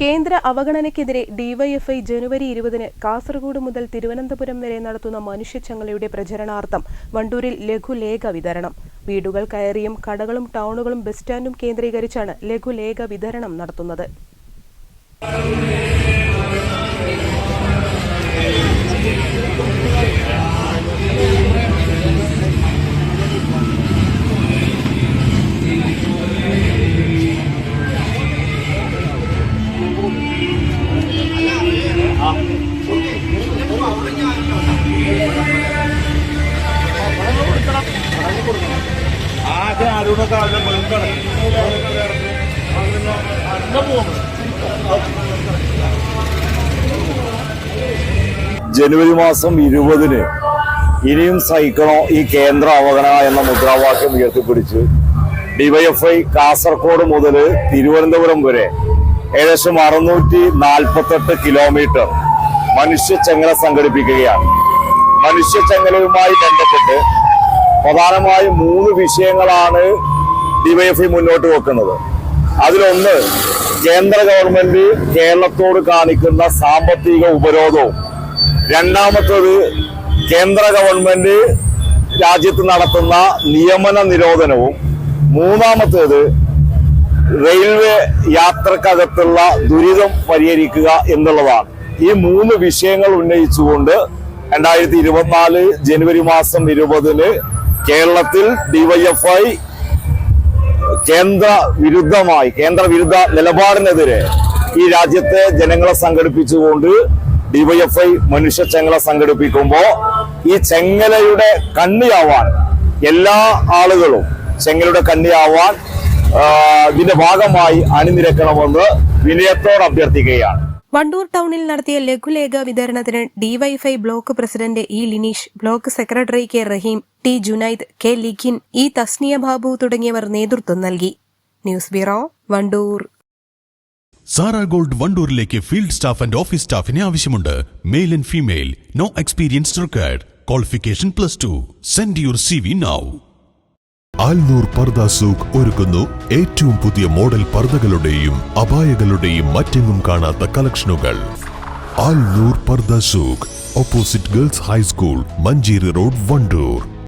കേന്ദ്ര അവഗണനയ്ക്കെതിരെ ഡിവൈഎഫ്ഐ ജനുവരി ഇരുപതിന് കാസർഗോഡ് മുതൽ തിരുവനന്തപുരം വരെ നടത്തുന്ന മനുഷ്യച്ചങ്ങലയുടെ പ്രചരണാർത്ഥം വണ്ടൂരിൽ ലഘുലേഖ വിതരണം. വീടുകൾ കയറിയും കടകളും ടൗണുകളും ബസ് സ്റ്റാൻഡും കേന്ദ്രീകരിച്ചാണ് ലഘുലേഖ വിതരണം നടത്തുന്നത്. വെളുക്കണം ജനുവരി മാസം ഇരുപതിന് ഇനിയും സഹിക്കണോ ഈ കേന്ദ്ര അവഗണന എന്ന മുദ്രാവാക്യം ഉയർത്തിപ്പിടിച്ച് ഡിവൈഎഫ്ഐ കാസർഗോഡ് മുതൽ തിരുവനന്തപുരം വരെ ഏകദേശം അറുന്നൂറ്റി നാൽപ്പത്തെട്ട് കിലോമീറ്റർ മനുഷ്യച്ചങ്ങല സംഘടിപ്പിക്കുകയാണ്. മനുഷ്യച്ചങ്ങലയുമായി ബന്ധപ്പെട്ട് പ്രധാനമായും മൂന്ന് വിഷയങ്ങളാണ് ഡിവൈഎഫ്ഐ മുന്നോട്ട് വെക്കുന്നത്. അതിലൊന്ന് കേന്ദ്ര ഗവൺമെന്റ് കേരളത്തോട് കാണിക്കുന്ന സാമ്പത്തിക ഉപരോധവും. രണ്ടാമത്തത് കേന്ദ്ര ഗവൺമെന്റ് രാജ്യത്ത് നടത്തുന്ന നിയമന നിരോധനവും. മൂന്നാമത്തേത് റെയിൽവേ യാത്രക്കകത്തുള്ള ദുരിതം പരിഹരിക്കുക എന്നുള്ളതാണ്. ഈ മൂന്ന് വിഷയങ്ങൾ ഉന്നയിച്ചുകൊണ്ട് രണ്ടായിരത്തി ഇരുപത്തിനാല് ജനുവരി മാസം ഇരുപതിന് കേരളത്തിൽ ഡിവൈഎഫ്ഐ കേന്ദ്ര വിരുദ്ധമായി കേന്ദ്ര വിരുദ്ധ നിലപാടിനെതിരെ ഈ രാജ്യത്തെ ജനങ്ങളെ സംഘടിപ്പിച്ചുകൊണ്ട് ഡിവൈഎഫ്ഐ മനുഷ്യ ചെങ്ങല സംഘടിപ്പിക്കുമ്പോ ഈ ചെങ്ങലയുടെ കണ്ണിയാവാൻ എല്ലാ ആളുകളും ചെങ്ങലയുടെ കണ്ണിയാവാൻ ഇതിന്റെ ഭാഗമായി അണിനിരക്കണമെന്ന് വിനയത്തോട് അഭ്യർത്ഥിക്കുകയാണ്. വണ്ടൂർ ടൗണിൽ നടത്തിയ ലഘുലേഖ വിതരണത്തിന് DYFI block president E Lineesh block secretary K Raheem T Junaid K Likhin E Thasniya Babu തുടങ്ങിയവർ നേതൃത്വം നൽകി. News bureau Wandoor. Zara gold വണ്ടൂരിലേക്ക് field staff and office സ്റ്റാഫിനെ ആവശ്യമുണ്ട്. Male and female. No experience required qualification plus two. Send your C V now Alnoor പർദ സൂഖ് ഒരുക്കുന്നു. ഏറ്റവും പുതിയ model പർദകളുടെയും അപായകളുടെയും മറ്റെങ്ങും കാണാത്ത കളക്ഷനുകൾ. Alnoor Pardha Souq. Opposite girls high school Manjeri road Wandoor.